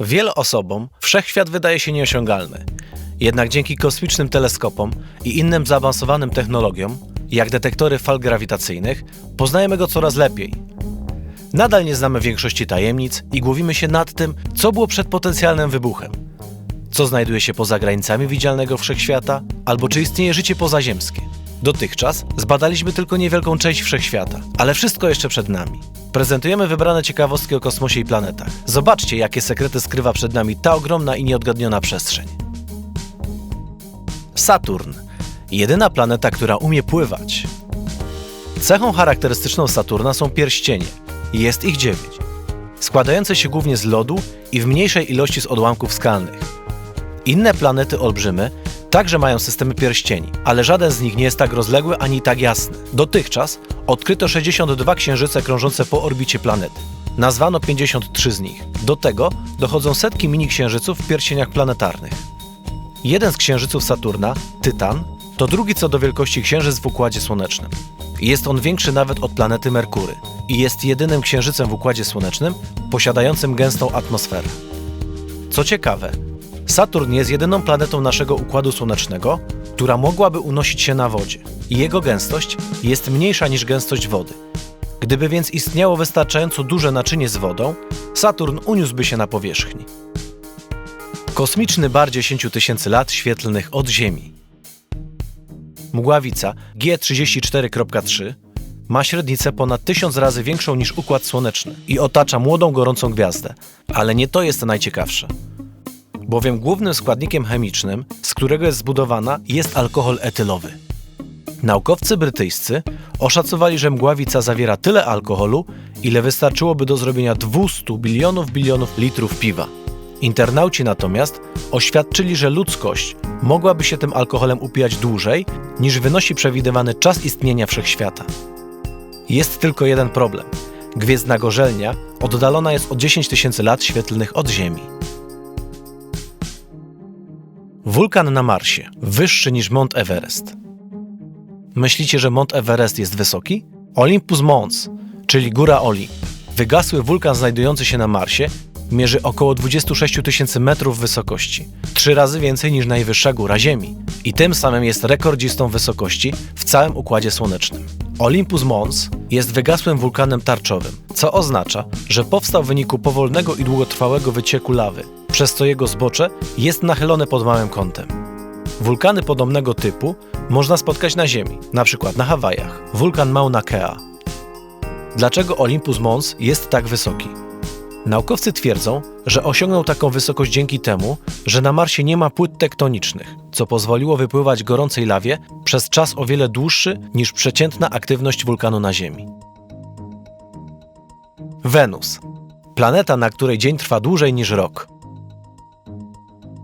Wielu osobom wszechświat wydaje się nieosiągalny. Jednak dzięki kosmicznym teleskopom i innym zaawansowanym technologiom, jak detektory fal grawitacyjnych, poznajemy go coraz lepiej. Nadal nie znamy większości tajemnic i głowimy się nad tym, co było przed potencjalnym wybuchem. Co znajduje się poza granicami widzialnego wszechświata, albo czy istnieje życie pozaziemskie. Dotychczas zbadaliśmy tylko niewielką część wszechświata, ale wszystko jeszcze przed nami. Prezentujemy wybrane ciekawostki o kosmosie i planetach. Zobaczcie, jakie sekrety skrywa przed nami ta ogromna i nieodgadniona przestrzeń. Saturn. Jedyna planeta, która umie pływać. Cechą charakterystyczną Saturna są pierścienie. Jest ich dziewięć. Składające się głównie z lodu i w mniejszej ilości z odłamków skalnych. Inne planety olbrzymy także mają systemy pierścieni, ale żaden z nich nie jest tak rozległy ani tak jasny. Dotychczas odkryto 62 księżyce krążące po orbicie planety. Nazwano 53 z nich. Do tego dochodzą setki mini-księżyców w pierścieniach planetarnych. Jeden z księżyców Saturna, Tytan, to drugi co do wielkości księżyc w Układzie Słonecznym. Jest on większy nawet od planety Merkury i jest jedynym księżycem w Układzie Słonecznym posiadającym gęstą atmosferę. Co ciekawe, Saturn jest jedyną planetą naszego Układu Słonecznego, która mogłaby unosić się na wodzie i jego gęstość jest mniejsza niż gęstość wody. Gdyby więc istniało wystarczająco duże naczynie z wodą, Saturn uniósłby się na powierzchni. Kosmiczny bar 10 tysięcy lat świetlnych od Ziemi. Mgławica G34.3 ma średnicę ponad tysiąc razy większą niż Układ Słoneczny i otacza młodą, gorącą gwiazdę. Ale nie to jest najciekawsze. Bowiem głównym składnikiem chemicznym, z którego jest zbudowana, jest alkohol etylowy. Naukowcy brytyjscy oszacowali, że mgławica zawiera tyle alkoholu, ile wystarczyłoby do zrobienia 200 bilionów bilionów litrów piwa. Internauci natomiast oświadczyli, że ludzkość mogłaby się tym alkoholem upijać dłużej, niż wynosi przewidywany czas istnienia wszechświata. Jest tylko jeden problem. Gwiezdna gorzelnia oddalona jest o 10 tysięcy lat świetlnych od Ziemi. Wulkan na Marsie, wyższy niż Mont Everest. Myślicie, że Mont Everest jest wysoki? Olympus Mons, czyli góra Olimp, wygasły wulkan znajdujący się na Marsie, mierzy około 26 tysięcy metrów wysokości, trzy razy więcej niż najwyższa góra Ziemi i tym samym jest rekordzistą wysokości w całym Układzie Słonecznym. Olympus Mons jest wygasłym wulkanem tarczowym, co oznacza, że powstał w wyniku powolnego i długotrwałego wycieku lawy, przez co jego zbocze jest nachylone pod małym kątem. Wulkany podobnego typu można spotkać na Ziemi, np. na Hawajach, wulkan Mauna Kea. Dlaczego Olympus Mons jest tak wysoki? Naukowcy twierdzą, że osiągnął taką wysokość dzięki temu, że na Marsie nie ma płyt tektonicznych, co pozwoliło wypływać gorącej lawie przez czas o wiele dłuższy niż przeciętna aktywność wulkanu na Ziemi. Wenus. Planeta, na której dzień trwa dłużej niż rok.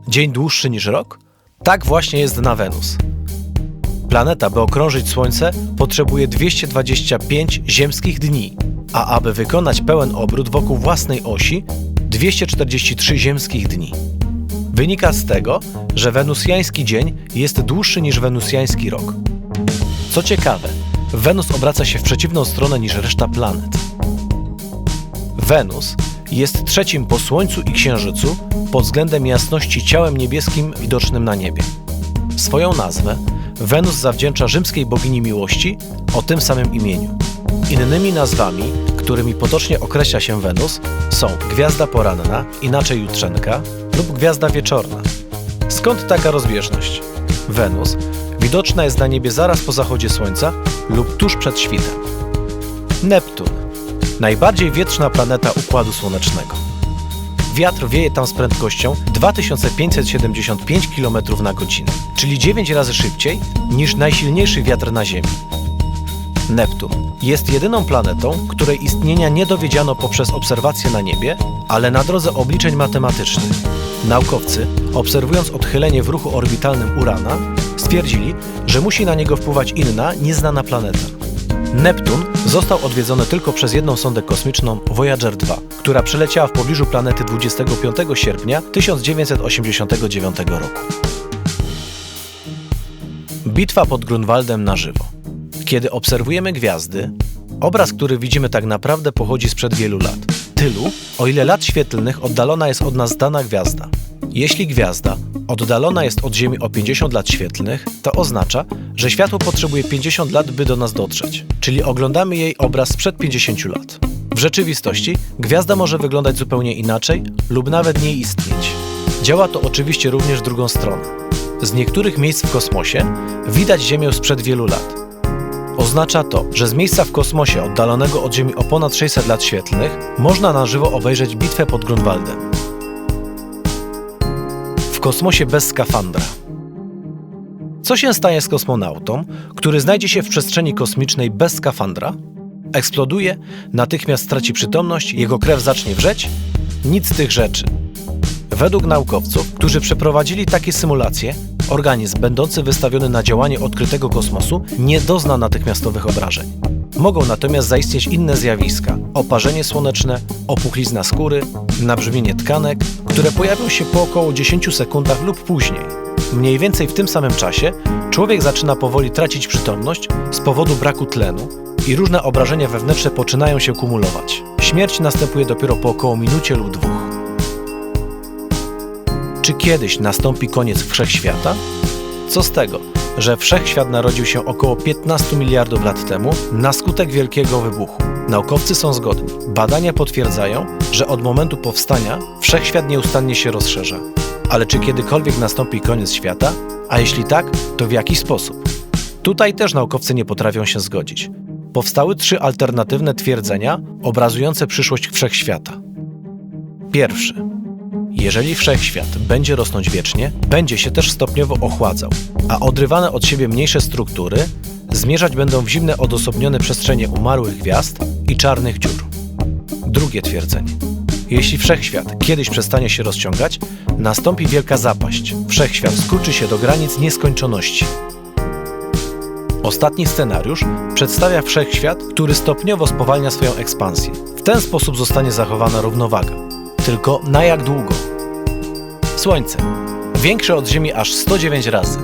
Dzień dłuższy niż rok? Tak właśnie jest na Wenus. Planeta, by okrążyć Słońce, potrzebuje 225 ziemskich dni, a aby wykonać pełen obrót wokół własnej osi 243 ziemskich dni. Wynika z tego, że wenusjański dzień jest dłuższy niż wenusjański rok. Co ciekawe, Wenus obraca się w przeciwną stronę niż reszta planet. Wenus jest trzecim po Słońcu i Księżycu pod względem jasności ciałem niebieskim widocznym na niebie. Swoją nazwę Wenus zawdzięcza rzymskiej bogini miłości o tym samym imieniu. Innymi nazwami, którymi potocznie określa się Wenus, są gwiazda poranna, inaczej jutrzenka, lub gwiazda wieczorna. Skąd taka rozbieżność? Wenus widoczna jest na niebie zaraz po zachodzie słońca lub tuż przed świtem. Neptun najbardziej wietrzna planeta Układu Słonecznego. Wiatr wieje tam z prędkością 2575 km na godzinę, czyli 9 razy szybciej niż najsilniejszy wiatr na Ziemi. Neptun jest jedyną planetą, której istnienia nie dowiedziano poprzez obserwacje na niebie, ale na drodze obliczeń matematycznych. Naukowcy, obserwując odchylenie w ruchu orbitalnym Urana, stwierdzili, że musi na niego wpływać inna, nieznana planeta. Neptun został odwiedzony tylko przez jedną sondę kosmiczną Voyager 2, która przeleciała w pobliżu planety 25 sierpnia 1989 roku. Bitwa pod Grunwaldem na żywo. Kiedy obserwujemy gwiazdy, obraz, który widzimy tak naprawdę pochodzi sprzed wielu lat. tylu, o ile lat świetlnych oddalona jest od nas dana gwiazda. Jeśli gwiazda oddalona jest od Ziemi o 50 lat świetlnych, to oznacza, że światło potrzebuje 50 lat, by do nas dotrzeć, czyli oglądamy jej obraz sprzed 50 lat. W rzeczywistości gwiazda może wyglądać zupełnie inaczej lub nawet nie istnieć. Działa to oczywiście również drugą stronę. Z niektórych miejsc w kosmosie widać Ziemię sprzed wielu lat. Oznacza to, że z miejsca w kosmosie oddalonego od Ziemi o ponad 600 lat świetlnych można na żywo obejrzeć bitwę pod Grunwaldem. W kosmosie bez skafandra. Co się stanie z kosmonautą, który znajdzie się w przestrzeni kosmicznej bez skafandra? Eksploduje, natychmiast straci przytomność, jego krew zacznie wrzeć? Nic z tych rzeczy. Według naukowców, którzy przeprowadzili takie symulacje, organizm będący wystawiony na działanie odkrytego kosmosu nie dozna natychmiastowych obrażeń. Mogą natomiast zaistnieć inne zjawiska: oparzenie słoneczne, opuchlizna skóry, nabrzmienie tkanek, które pojawią się po około 10 sekundach lub później. Mniej więcej w tym samym czasie człowiek zaczyna powoli tracić przytomność z powodu braku tlenu i różne obrażenia wewnętrzne poczynają się kumulować. Śmierć następuje dopiero po około minucie lub dwóch. Czy kiedyś nastąpi koniec wszechświata? Co z tego, że wszechświat narodził się około 15 miliardów lat temu na skutek wielkiego wybuchu? Naukowcy są zgodni. Badania potwierdzają, że od momentu powstania wszechświat nieustannie się rozszerza. Ale czy kiedykolwiek nastąpi koniec świata? A jeśli tak, to w jaki sposób? Tutaj też naukowcy nie potrafią się zgodzić. Powstały trzy alternatywne twierdzenia obrazujące przyszłość wszechświata. Pierwszy. Jeżeli wszechświat będzie rosnąć wiecznie, będzie się też stopniowo ochładzał, a odrywane od siebie mniejsze struktury zmierzać będą w zimne odosobnione przestrzenie umarłych gwiazd i czarnych dziur. Drugie twierdzenie. Jeśli wszechświat kiedyś przestanie się rozciągać, nastąpi wielka zapaść. Wszechświat skurczy się do granic nieskończoności. Ostatni scenariusz przedstawia wszechświat, który stopniowo spowalnia swoją ekspansję. W ten sposób zostanie zachowana równowaga. Tylko na jak długo? Słońce. Większe od Ziemi aż 109 razy.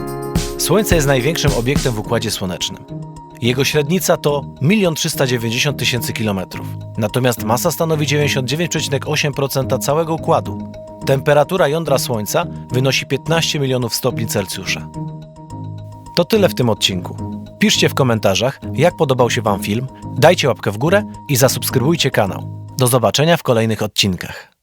Słońce jest największym obiektem w Układzie Słonecznym. Jego średnica to 1 390 tysięcy kilometrów. Natomiast masa stanowi 99,8% całego Układu. Temperatura jądra Słońca wynosi 15 milionów stopni Celsjusza. To tyle w tym odcinku. Piszcie w komentarzach, jak podobał się Wam film, dajcie łapkę w górę i zasubskrybujcie kanał. Do zobaczenia w kolejnych odcinkach.